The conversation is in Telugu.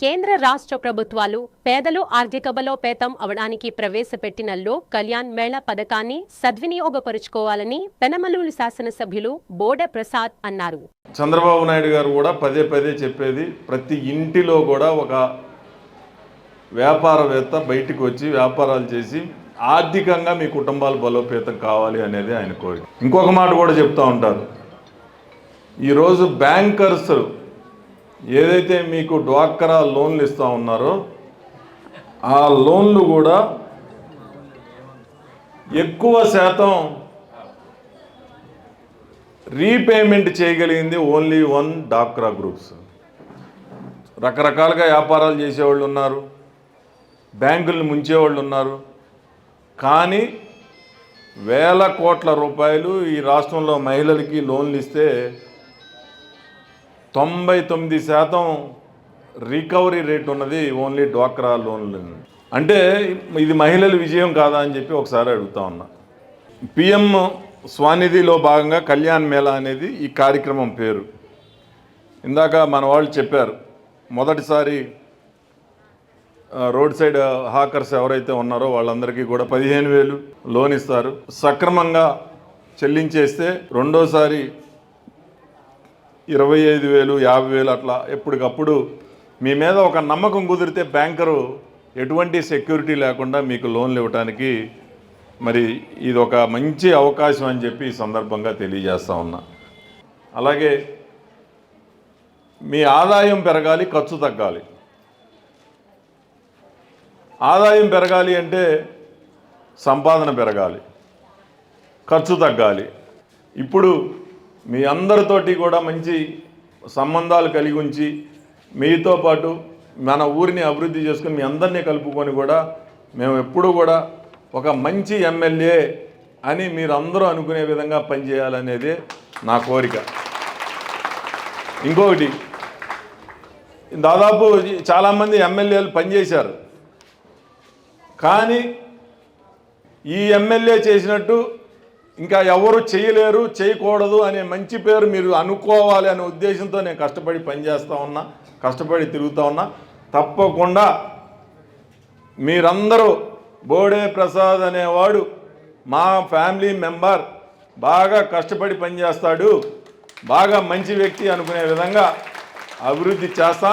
కేంద్ర రాష్ట్ర ప్రభుత్వాలు పేదలు ఆర్థిక బలోపేతం అవడానికి ప్రవేశపెట్టిన లోక్ కళ్యాణ్ మేళ పథకాన్ని సద్వినియోగపరుచుకోవాలని పెనమలూరు శాసనసభ్యులు బోడ ప్రసాద్ అన్నారు. చంద్రబాబు నాయుడు గారు కూడా పదే పదే చెప్పేది ప్రతి ఇంటిలో కూడా ఒక వ్యాపారవేత్త బయటికి వచ్చి వ్యాపారాలు చేసి ఆర్థికంగా మీ కుటుంబాలు బలోపేతం కావాలి అనేది ఆయన కోరిక. ఇంకొక మాట కూడా చెప్తా ఉంటారు. ఈరోజు బ్యాంకర్స్ ఏదైతే మీకు డ్వాక్రా లోన్లు ఇస్తూ ఉన్నారో ఆ లోన్లు కూడా ఎక్కువ శాతం రీపేమెంట్ చేయగలిగింది ఓన్లీ వన్ డాక్రా గ్రూప్స్. రకరకాలుగా వ్యాపారాలు చేసేవాళ్ళు ఉన్నారు బ్యాంకులను ముంచేవాళ్ళు ఉన్నారు. కానీ వేల కోట్ల రూపాయలు ఈ రాష్ట్రంలో మహిళలకి లోన్లు ఇస్తే తొంభై తొమ్మిది శాతం రికవరీ రేట్ ఉన్నది ఓన్లీ డ్వాక్రా లోన్లు. అంటే ఇది మహిళల విజయం కాదా అని చెప్పి ఒకసారి అడుగుతా ఉన్నా. పిఎం స్వానిధిలో భాగంగా కళ్యాణ్ మేళా అనేది ఈ కార్యక్రమం పేరు. ఇందాక మన వాళ్ళు చెప్పారు మొదటిసారి రోడ్ సైడ్ హాకర్స్ ఎవరైతే ఉన్నారో వాళ్ళందరికీ కూడా పదిహేను వేలు లోన్ ఇస్తారు. సక్రమంగా చెల్లించేస్తే రెండోసారి ఇరవై ఐదు వేలు యాభై వేలు అట్లా ఎప్పటికప్పుడు మీ మీద ఒక నమ్మకం కుదిరితే బ్యాంకరు ఎటువంటి సెక్యూరిటీ లేకుండా మీకు లోన్లు ఇవ్వడానికి మరి ఇది ఒక మంచి అవకాశం అని చెప్పి ఈ సందర్భంగా తెలియజేస్తా ఉన్నా. అలాగే మీ ఆదాయం పెరగాలి ఖర్చు తగ్గాలి. ఆదాయం పెరగాలి అంటే సంపాదన పెరగాలి ఖర్చు తగ్గాలి. ఇప్పుడు మీ అందరితోటి కూడా మంచి సంబంధాలు కలిగి ఉంచి మీతో పాటు మన ఊరిని అభివృద్ధి చేసుకుని మీ అందరినీ కలుపుకొని కూడా మేము ఎప్పుడూ కూడా ఒక మంచి ఎమ్మెల్యే అని మీరు అందరూ అనుకునే విధంగా పనిచేయాలనేదే నా కోరిక. ఇంకొకటి దాదాపు చాలామంది ఎమ్మెల్యేలు పనిచేశారు. కానీ ఈ ఎమ్మెల్యే చేసినట్టు ఇంకా ఎవరు చేయలేరు చేయకూడదు అనే మంచి పేరు మీరు అనుకోవాలి అనే ఉద్దేశంతో నేను కష్టపడి పనిచేస్తూ ఉన్నా కష్టపడి తిరుగుతూ ఉన్నా. తప్పకుండా మీరందరూ బోడే ప్రసాద్ అనేవాడు మా ఫ్యామిలీ మెంబర్ బాగా కష్టపడి పనిచేస్తాడు బాగా మంచి వ్యక్తి అనుకునే విధంగా అభివృద్ధి చేస్తాను.